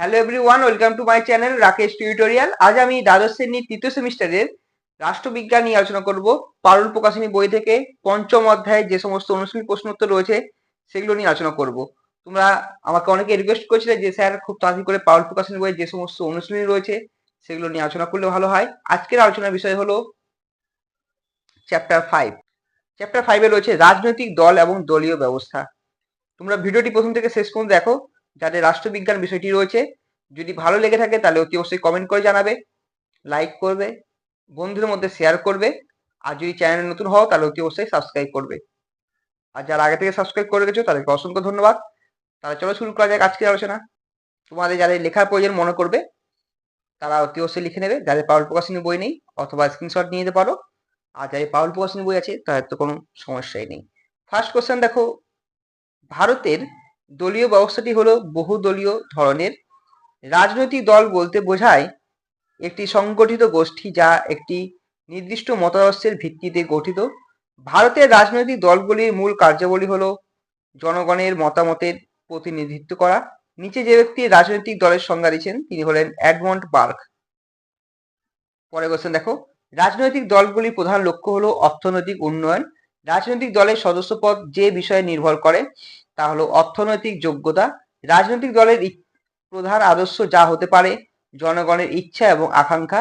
Hello everyone welcome to my channel Rakesh tutorial আজ আমি দ্বাদশ শ্রেণির তৃতীয় সেমিস্টারের রাষ্ট্রবিজ্ঞান নিয়ে আলোচনা করব। পারুল প্রকাশনী বই থেকে পঞ্চম অধ্যায়ে যে সমস্ত অনুশীলনী প্রশ্নোত্তর রয়েছে, সেগুলো নিয়ে আলোচনা করব। তোমরা আমাকে অনেকে রিকোয়েস্ট করেছিলে যে, স্যার, খুব তাড়াতাড়ি করে পারুল প্রকাশনী বইয়ে যে সমস্ত অনুশীলনী রয়েছে, সেগুলো নিয়ে আলোচনা করলে ভালো হয়। আজকের আলোচনার বিষয় হলো চ্যাপ্টার ফাইভ চ্যাপ্টার ফাইভে রয়েছে রাজনৈতিক দল এবং দলীয় ব্যবস্থা। তোমরা ভিডিওটি প্রথম থেকে শেষ পর্যন্ত দেখো। যাতে রাষ্ট্রবিজ্ঞান বিষয়টি রয়েছে, যদি ভালো লেগে থাকে তাহলে অতি অবশ্যই কমেন্ট করে জানাবে লাইক করবে, বন্ধুদের মধ্যে শেয়ার করবে, আর যদি চ্যানেলে নতুন হও তাহলে অতি অবশ্যই সাবস্ক্রাইব করবে। আর যারা আগে থেকে সাবস্ক্রাইব করে রেখেছো তাদেরকে অসংখ্য ধন্যবাদ। তাহলে চলো শুরু করা যাক আজকের আলোচনা। তোমাদের যাদের লেখার প্রয়োজন মনে করবে, তারা অতি অবশ্যই লিখে নেবে। যাদের পাউল প্রকাশনী বই নেই অথবা স্ক্রিনশট নিয়ে যেতে পারো, আর যাদের পাউল প্রকাশনী বই আছে তাদের তো কোনো সমস্যাই নেই। ফার্স্ট কোশ্চেন দেখো, ভারতের দলীয় ব্যবস্থাটি হলো বহুদলীয় ধরনের রাজনৈতিক দল বলতে বোঝায় একটি সংগঠিত গোষ্ঠী যা একটি নির্দিষ্ট মতাদর্শের ভিত্তিতে গঠিত। ভারতের রাজনৈতিক দলগুলির মূল কার্যাবলী হলো জনগণের মতামতের প্রতিনিধিত্ব করা। নিচে যে ব্যক্তি রাজনৈতিক দলের সংজ্ঞা দিচ্ছেন তিনি হলেন অ্যাডমন্ড বার্গ পরে কোশ্চেন দেখো। রাজনৈতিক দলগুলির প্রধান লক্ষ্য হলো অর্থনৈতিক উন্নয়ন। রাজনৈতিক দলের সদস্যপদ যে বিষয়ে নির্ভর করে তা হলো অর্থনৈতিক যোগ্যতা, রাজনৈতিক দলের প্রধান আদর্শ যা হতে পারে, জনগণের ইচ্ছা এবং আকাঙ্ক্ষা,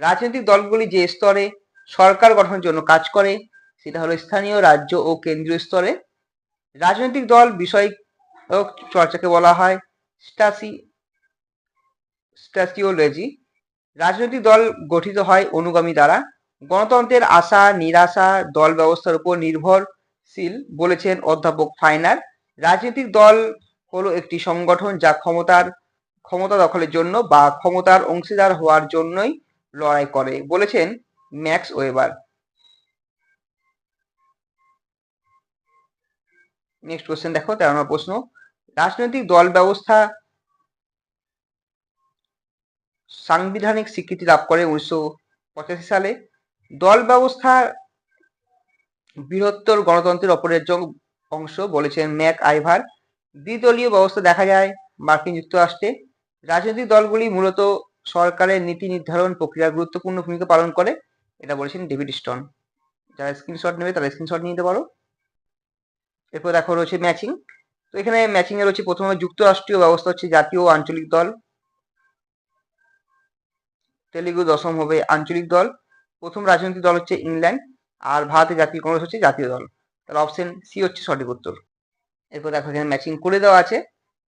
রাজনৈতিক দলগুলি যে স্তরে সরকার গঠনের জন্য কাজ করে, সেটা হলো স্থানীয় রাজ্য ও কেন্দ্রীয় স্তরে। রাজনৈতিক দল বিষয় চর্চাকে বলা হয় স্টাসি স্ট্যাসিওলজি রাজনৈতিক দল গঠিত হয় অনুগামী দ্বারা। গণতন্ত্রের আশা, নিরাশা, দল ব্যবস্থার উপর নির্ভরশীল বলেছেন অধ্যাপক ফাইনার। রাজনৈতিক দল হলো একটি সংগঠন যা ক্ষমতার, ক্ষমতা দখলের জন্য বা ক্ষমতার অংশীদার হওয়ার জন্যই লড়াই করে, বলেছেন ম্যাক্স ওয়েবার। নেক্সট কোশ্চেন দেখো, তেরো নম্বর প্রশ্ন। রাজনৈতিক দল ব্যবস্থা সাংবিধানিক স্বীকৃতি লাভ করে উনিশশো পঁচাশি সালে। দল ব্যবস্থা বৃহত্তর গণতন্ত্রের অপরিহার্য অংশ বলেছেন ম্যাক আইভার। দ্বিদলীয় ব্যবস্থা দেখা যায়, মার্কিন যুক্তরাষ্ট্রে। রাজনৈতিক দলগুলি মূলত সরকারের নীতি নির্ধারণ প্রক্রিয়ার গুরুত্বপূর্ণ ভূমিকা পালন করে, এটা বলেছেন ডেভিড স্টন। যারা স্ক্রিনশট নেবে তারা স্ক্রিনশট নিতে পারো। এরপর দেখো রয়েছে ম্যাচিং। তো এখানে ম্যাচিং এ রয়েছে প্রথমে যুক্তরাষ্ট্রীয় ব্যবস্থা হচ্ছে জাতীয় আঞ্চলিক দল। তেলেগু দশম হবে আঞ্চলিক দল। প্রথম রাজনৈতিক দল হচ্ছে ইংল্যান্ড। আর ভারতের জাতীয় কংগ্রেস হচ্ছে জাতীয় দল। তাহলে অপশন সি হচ্ছে সঠিক উত্তর। এরপর দেখো এখানে ম্যাচিং করে দেওয়া আছে।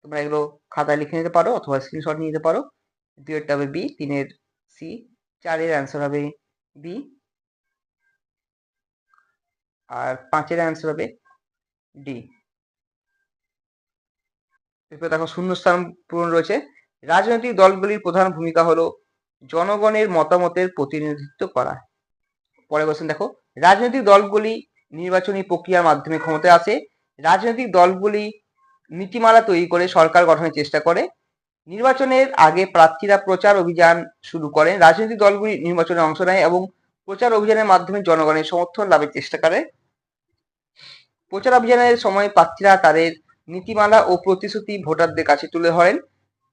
তোমরা এগুলো খাতায় লিখে নিতে পারো অথবা স্ক্রিনশট নিয়ে নিতে পারো। দুইয়েরটা হবে বি তিনের সি চারের অ্যান্সার হবে বি আর পাঁচের অ্যান্সার হবে ডি এরপর দেখো শূন্যস্থান পূরণ রয়েছে। রাজনৈতিক দলগুলির প্রধান ভূমিকা হলো জনগণের মতামতের প্রতিনিধিত্ব করা। পরে কোশ্চেন দেখো। রাজনৈতিক দলগুলি নির্বাচনী প্রক্রিয়ার মাধ্যমে ক্ষমতায় আসে। রাজনৈতিক দলগুলি নীতিমালা তৈরি করে সরকার গঠনের চেষ্টা করে। নির্বাচনের আগে প্রার্থীরা প্রচার অভিযান শুরু করেন। রাজনৈতিক দলগুলি নির্বাচনে অংশ নেয় এবং প্রচার অভিযানের মাধ্যমে জনগণের সমর্থন লাভের চেষ্টা করে। প্রচার অভিযানের সময় প্রার্থীরা তাদের নীতিমালা ও প্রতিশ্রুতি ভোটারদের কাছে তুলে ধরেন।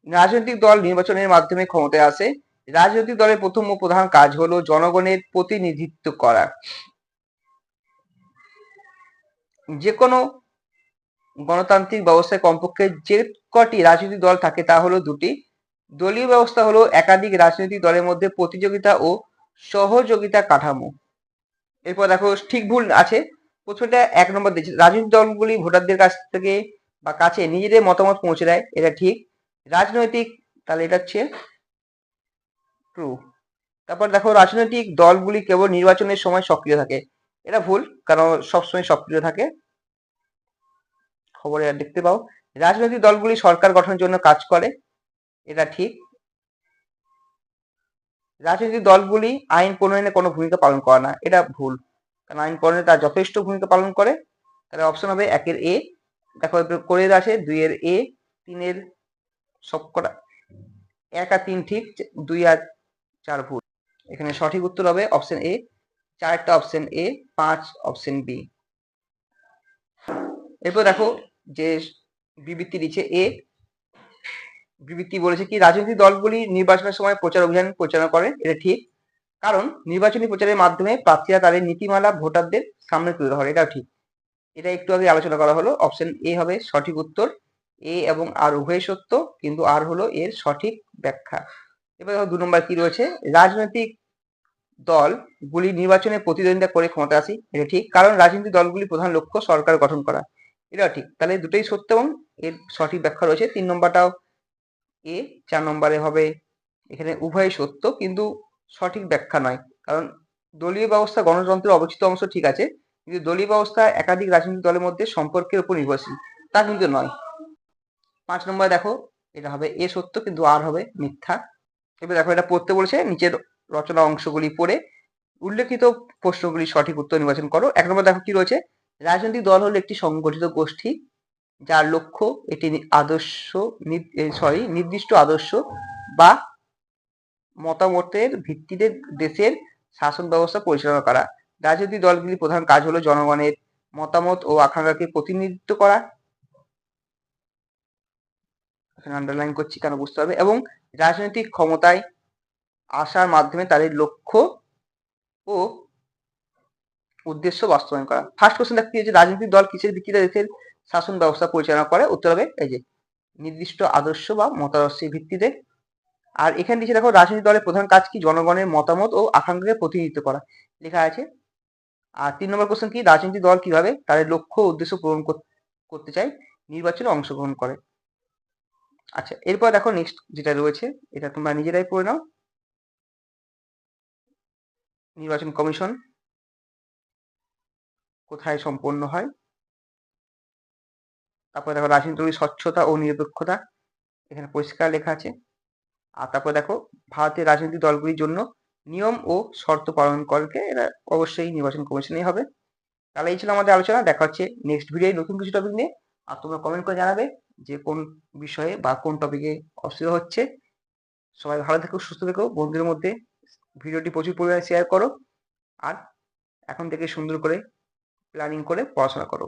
রাজনৈতিক দল নির্বাচনের মাধ্যমে ক্ষমতায় আসে। রাজনৈতিক দলের প্রথম ও প্রধান কাজ হলো জনগণের প্রতিনিধিত্ব করা। যে কোনো গণতান্ত্রিক ব্যবস্থায় কমপক্ষে যে কটি রাজনৈতিক দল থাকে তা হলো দুটি। দলীয় ব্যবস্থা হলো একাধিক রাজনৈতিক দলের মধ্যে প্রতিযোগিতা ও সহযোগিতা কাঠামো। এরপর দেখো, ঠিক ভুল আছে। প্রথমটা এক নম্বর দিচ্ছে রাজনৈতিক দলগুলি ভোটারদের কাছ থেকে বা কাছে নিজেদের মতামত পৌঁছে দেয়, এটা ঠিক। রাজনৈতিক, তাহলে এটা হচ্ছে ট্রু তারপর দেখো, রাজনৈতিক দলগুলি কেবল নির্বাচনের সময় সক্রিয় থাকে। এটা ভুল, কারণ সবসময় সক্রিয় থাকে। খবরে দেখতে পাও। রাজনৈতিক দলগুলি সরকার গঠনের জন্য কাজ করে, এটা ঠিক। রাজনৈতিক দলগুলি আইন প্রণয়নে কোনো ভূমিকা পালন করে না, এটা ভুল। কারণ আইন প্রণয়নে তারা যথেষ্ট ভূমিকা পালন করে। তাহলে অপশন হবে একের এ। দেখো করে আছে, দুইয়ের এ, তিনের সবকটা এক আর তিন ঠিক, দুই আর চার ভুল। এখানে সঠিক উত্তর হবে অপশন এ চারটা অপশন এ পাঁচ অপশন বি এরপর দেখো যে বিবৃতি দিচ্ছে এ বিবৃতি বলেছে কি, রাজনৈতিক দলগুলি নির্বাচনের সময় প্রচার অভিযান পরিচালনা করে, এটা ঠিক। কারণ নির্বাচনী প্রচারের মাধ্যমে প্রার্থীরা তাদের নীতিমালা ভোটারদের সামনে তুলে ধরে, এটাও ঠিক। এটা একটু আগে আলোচনা করা হলো অপশন এ হবে সঠিক উত্তর এ এবং আর উভয় সত্য, কিন্তু আর হলো এর সঠিক ব্যাখ্যা। এবার দু নম্বর কি রয়েছে? রাজনৈতিক দলগুলি নির্বাচনে প্রতিদ্বন্দ্বিতা করে ক্ষমতা আসি, এটা ঠিক। কারণ রাজনৈতিক দলগুলি প্রধান লক্ষ্য সরকার গঠন করা। এটাও ঠিক। তাহলে দুটোই সত্য এবং এর সঠিক ব্যাখ্যা রয়েছে। তিন নম্বরটাও এ, চার নম্বরে হবে এখানে উভয় সত্য, কিন্তু সঠিক ব্যাখ্যা নয়। কারণ দলীয় ব্যবস্থা গণতন্ত্রের অবচিত অংশ ঠিক আছে, কিন্তু দলীয় ব্যবস্থা একাধিক রাজনৈতিক দলের মধ্যে সম্পর্কের উপর নির্ভরশীল। তা কিন্তু নয়। পাঁচ নম্বরে দেখো, এটা হবে এ সত্য, কিন্তু আর হবে মিথ্যা। এবার দেখো এটা পড়তে বলেছে, নিচের রচনা অংশগুলি পড়ে উল্লেখিত প্রশ্নগুলি সঠিক উত্তর নির্বাচন করো। এক নম্বর দেখো কি রয়েছে? রাজনৈতিক দল হলো একটি সংগঠিত গোষ্ঠী, যার লক্ষ্য এটি আদর্শ সরি নির্দিষ্ট আদর্শ বা মতামতের ভিত্তিতে দেশের শাসন ব্যবস্থা পরিচালনা করা। রাজনৈতিক দলগুলির প্রধান কাজ হলো জনগণের মতামত ও আকাঙ্ক্ষাকে প্রতিনিধিত্ব করা। আন্ডারলাইন করছি কেন বুঝতে হবে? এবং রাজনৈতিক ক্ষমতায় আসার মাধ্যমে তাদের লক্ষ্য ও উদ্দেশ্য বাস্তবায়ন করা। ফার্স্ট কোশ্চেন দেখতে যে রাজনৈতিক দল কিসের ভিত্তিতে দেশের শাসন ব্যবস্থা পরিচালনা করে? উত্তর হবে এই যে নির্দিষ্ট আদর্শ বা মতাদর্শের ভিত্তিতে। আর এখানে দিচ্ছে দেখো, রাজনৈতিক দলের প্রধান কাজ কি? জনগণের মতামত ও আকাঙ্ক্ষাকে প্রতিনিধিত্ব করা। লেখা আছে। আর তিন নম্বর কোশ্চেন কি? রাজনৈতিক দল কীভাবে তাদের লক্ষ্য উদ্দেশ্য পূরণ করতে চায়? নির্বাচনে অংশগ্রহণ করে। আচ্ছা এরপর দেখো নেক্সট যেটা রয়েছে, এটা তোমরা নিজেরাই পড়ে নাও। নির্বাচন কমিশন কোথায় সম্পন্ন হয়? তারপরে দেখো রাজনীতির স্বচ্ছতা ও নিরপেক্ষতা এখানে পরিষ্কার লেখা আছে। আর তারপর দেখো ভারতের রাজনৈতিক দলগুলির জন্য নিয়ম ও শর্ত পালন করকে এরা অবশ্যই নির্বাচন কমিশনেই হবে। তাহলে এই ছিল আমাদের আলোচনা। দেখা হচ্ছে নেক্সট ভিডিও নতুন কিছু টপিক নিয়ে। আর তোমরা কমেন্ট করে জানাবে যে কোন বিষয়ে বা কোন টপিকে অসুবিধা হচ্ছে। সবাই ভালো থেকো, সুস্থ থেকো। বন্ধুদের মধ্যে ভিডিওটি প্রচুর পরিমাণে শেয়ার করো। আর এখন থেকে সুন্দর করে প্ল্যানিং করে পড়াশোনা করো।